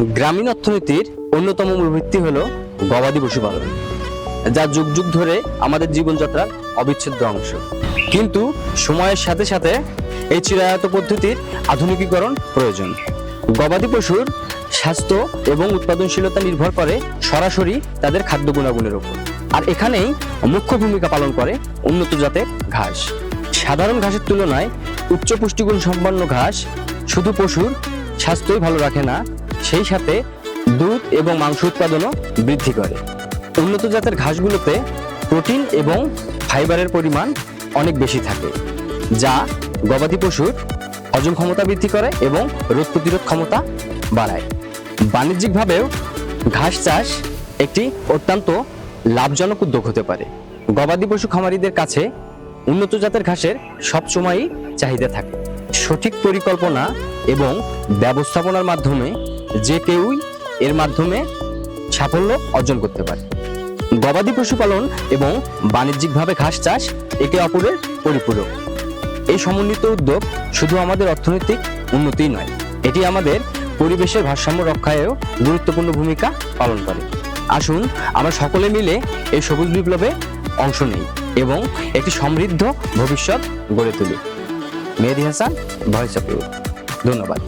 গ্রামীণ অর্থনীতির অন্যতম মূল ভিত্তি হল গবাদি পশুপালন, যা যুগ যুগ ধরে আমাদের জীবনযাত্রার অবিচ্ছেদ্য অংশ। কিন্তু সময়ের সাথে সাথে এই চিরায়ত পদ্ধতির আধুনিকীকরণ প্রয়োজন। গবাদি পশুর স্বাস্থ্য এবং উৎপাদনশীলতা নির্ভর করে সরাসরি তাদের খাদ্য গুণাগুণের উপর। আর এখানেই মুখ্য ভূমিকা পালন করে উন্নত জাতের ঘাস। সাধারণ ঘাসের তুলনায় উচ্চ পুষ্টিগুণ সম্পন্ন ঘাস শুধু পশুর স্বাস্থ্যই ভালো রাখে না সেই সাথে দুধ এবং মাংস উৎপাদনও বৃদ্ধি করে। উন্নত জাতের ঘাসগুলোতে প্রোটিন এবং ফাইবারের পরিমাণ অনেক বেশি থাকে, যা গবাদি পশুর হজম ক্ষমতা বৃদ্ধি করে এবং রোগ প্রতিরোধ ক্ষমতা বাড়ায়। বাণিজ্যিকভাবেও ঘাস চাষ একটি অত্যন্ত লাভজনক উদ্যোগ হতে পারে। গবাদি পশু খামারিদের কাছে উন্নত জাতের ঘাসের সবসময়ই চাহিদা থাকে। সঠিক পরিকল্পনা এবং ব্যবস্থাপনার মাধ্যমে যে কেউই এর মাধ্যমে সাফল্য অর্জন করতে পারে। গবাদি পশুপালন এবং বাণিজ্যিকভাবে ঘাস চাষ একে অপরের পরিপূরক। এই সমন্বিত উদ্যোগ শুধু আমাদের অর্থনৈতিক উন্নতি নয়, এটি আমাদের পরিবেশের ভারসাম্য রক্ষায়ও গুরুত্বপূর্ণ ভূমিকা পালন করে। আসুন, আমরা সকলে মিলে এই সবুজ বিপ্লবে অংশ নেই এবং একটি সমৃদ্ধ ভবিষ্যৎ গড়ে তুলি। মেহেদি হাসান, ভয়েস অফ ধন্যবাদ।